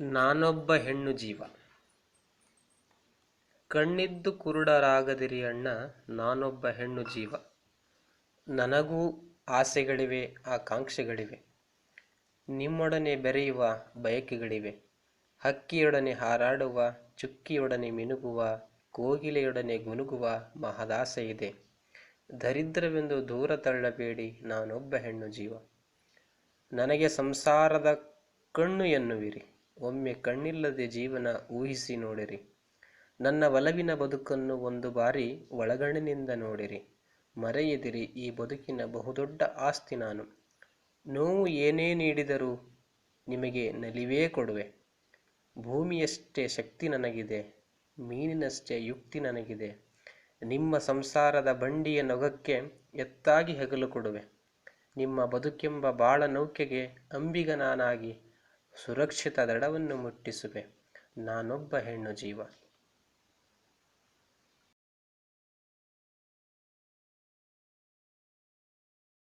ನಾನೊಬ್ಬ ಹೆಣ್ಣು ಜೀವ. ಕಣ್ಣಿದ್ದು ಕುರುಡರಾಗದಿರಿ ಅಣ್ಣ, ನಾನೊಬ್ಬ ಹೆಣ್ಣು ಜೀವ. ನನಗೂ ಆಸೆಗಳಿವೆ, ಆಕಾಂಕ್ಷೆಗಳಿವೆ. ನಿಮ್ಮೊಡನೆ ಬೆರೆಯುವ ಬಯಕೆಗಳಿವೆ. ಹಕ್ಕಿಯೊಡನೆ ಹಾರಾಡುವ, ಚುಕ್ಕಿಯೊಡನೆ ಮಿನುಗುವ, ಕೋಗಿಲೆಯೊಡನೆ ಗುನುಗುವ ಮಹದಾಸೆ ಇದೆ. ದರಿದ್ರವೆಂದು ದೂರ ತಳ್ಳಬೇಡಿ, ನಾನೊಬ್ಬ ಹೆಣ್ಣು ಜೀವ. ನನಗೆ ಸಂಸಾರದ ಕಣ್ಣು ಎನ್ನುವಿರಿ. ಒಮ್ಮೆ ಕಣ್ಣಿಲ್ಲದೆ ಜೀವನ ಊಹಿಸಿ ನೋಡಿರಿ. ನನ್ನ ಒಲವಿನ ಬದುಕನ್ನು ಒಂದು ಬಾರಿ ಒಳಗಣ್ಣಿನಿಂದ ನೋಡಿರಿ. ಮರೆಯದಿರಿ ಈ ಬದುಕಿನ ಬಹುದೊಡ್ಡ ಆಸ್ತಿ ನಾನು. ನೋವು ಏನೇ ನೀಡಿದರೂ ನಿಮಗೆ ನಲಿವೇ ಕೊಡುವೆ. ಭೂಮಿಯಷ್ಟೇ ಶಕ್ತಿ ನನಗಿದೆ, ಮೀನಿನಷ್ಟೇ ಯುಕ್ತಿ ನನಗಿದೆ. ನಿಮ್ಮ ಸಂಸಾರದ ಬಂಡಿಯ ನೊಗಕ್ಕೆ ಎತ್ತಾಗಿ ಹೆಗಲು ಕೊಡುವೆ. ನಿಮ್ಮ ಬದುಕೆಂಬ ಬಾಳ ನೌಕೆಗೆ ಅಂಬಿಗ ನಾನಾಗಿ ಸುರಕ್ಷಿತ ದಡವನ್ನು ಮುಟ್ಟಿಸುವೆ. ನಾನೊಬ್ಬ ಹೆಣ್ಣು ಜೀವ.